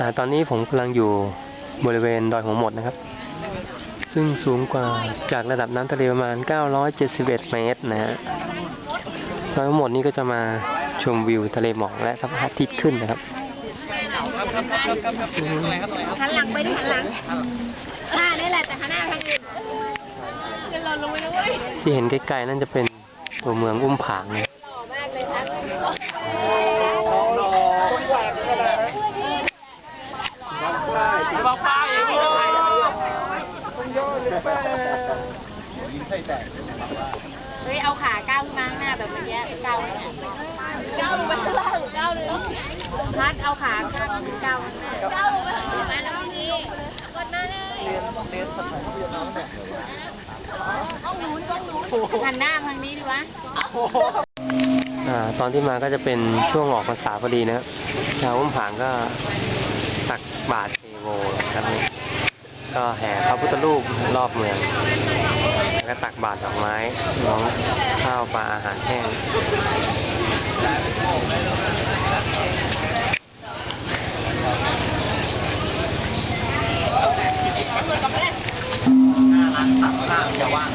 อ่าตอนนี้ผมกำลังอยู่บริเวณดอยหัวหมดนะครับ ซึ่งสูงกว่าจากระดับน้ำทะเลประมาณ 971 เมตรนะฮะดอยหัวหมดนี้ก็จะมาชมวิวทะเลหมอกและพระอาทิตย์ขึ้นนะครับหันหลังไปดิหันหลังหน้านี่แหละแต่หันหน้าทางอื่นจะหล่นลงไปนะเว้ยที่เห็นใกล้ๆนั่นจะเป็นตัวเมืองอุ้มผางนะ หล่อมากเลยครับ บอกป้าอย่างนี้ เฮ้ยเอาขาก้าวขึ้นมาข้างหน้าแบบเมื่อกี้ก้าวเนี่ยก้าวลงไปข้างล่างก้าวเลยพัดเอาขาข้างก้าวข้างหน้าก้าวลงไปข้างหน้าแล้วทีนี้กดหน้าเลยหันหน้าทางนี้ดีวะอ่าตอนที่มาก็จะเป็นช่วงออกพรรษาพอดีนะครับชาวอุ้มผางก็ตักบาตรเทโวนะครับนี่ ก็แห่พระพุทธรูปรอบเมืองแล้วก็ตักบาตรดอกไม้น้องข้าวปลาอาหารแห้งร้านตัดหน้าจะว่าง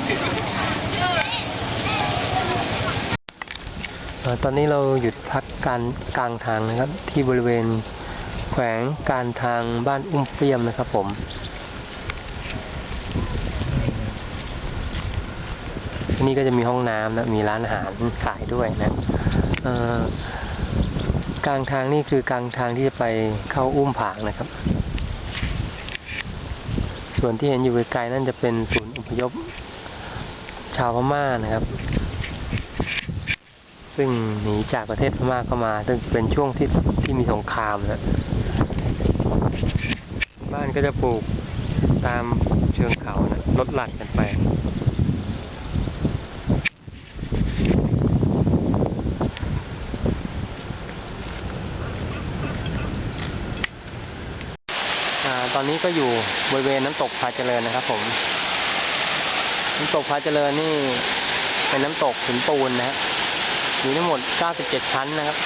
เอ่อตอนนี้เราหยุดพักการกลางทางนะครับ ที่บริเวณแขวงการทางบ้านอุ้มเปี้ยมนะครับผม ที่นี่ก็จะมีห้องน้ำนะ มีร้านอาหารขายด้วยนะกลางทางนี่คือกลางทางที่จะไปเข้าอุ้มผางนะครับ ส่วนที่เห็นอยู่ไกลๆนั่นจะเป็นศูนย์อพยพชาวพม่านะครับ ซึ่งหนีจากประเทศพม่าเข้ามา ซึ่งเป็นช่วงที่ที่มีสงครามนะบ้านก็จะปลูกตามเชิงเขานะลดหลั่นกันไป ตอนนี้ก็อยู่บริเวณน้ำตกพาเจริญนะครับ ผม น้ำตกพาเจริญนี่เป็นน้ำตกหินปูนนะฮะมีทั้งหมด 97 ชั้นนะครับ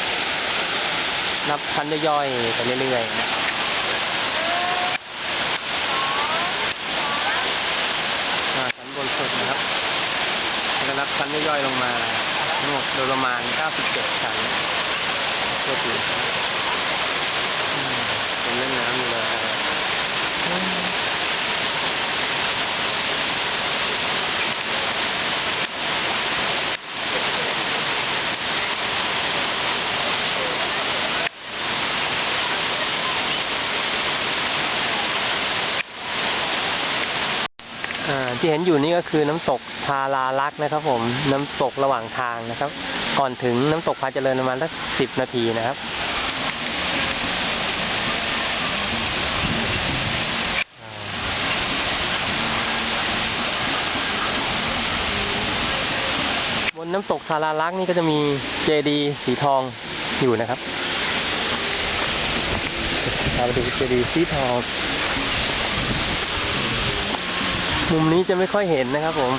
นับชั้นย่อยๆไปเรื่อยๆนะอ่าชั้นบนสุดนะครับแล้วก็นับชั้นย่อยๆลงมา ทั้งหมดโดยประมาณ 97 ชั้นเพื่อเป็นเล่นน้ำอยู่เลยอืม อ่า ที่เห็นอยู่นี่ก็คือน้ำตกทาราลักษ์นะครับ ผมน้ำตกระหว่างทางนะครับ ก่อนถึงน้ำตกพาเจริญประมาณสักสิบนาทีนะครับบนน้ำตกทาราลักษ์นี่ก็จะมีเจดีย์สีทองอยู่นะครับเราไปดูเจดีย์สีทอง มุมนี้จะไม่ค่อยเห็นนะครับผม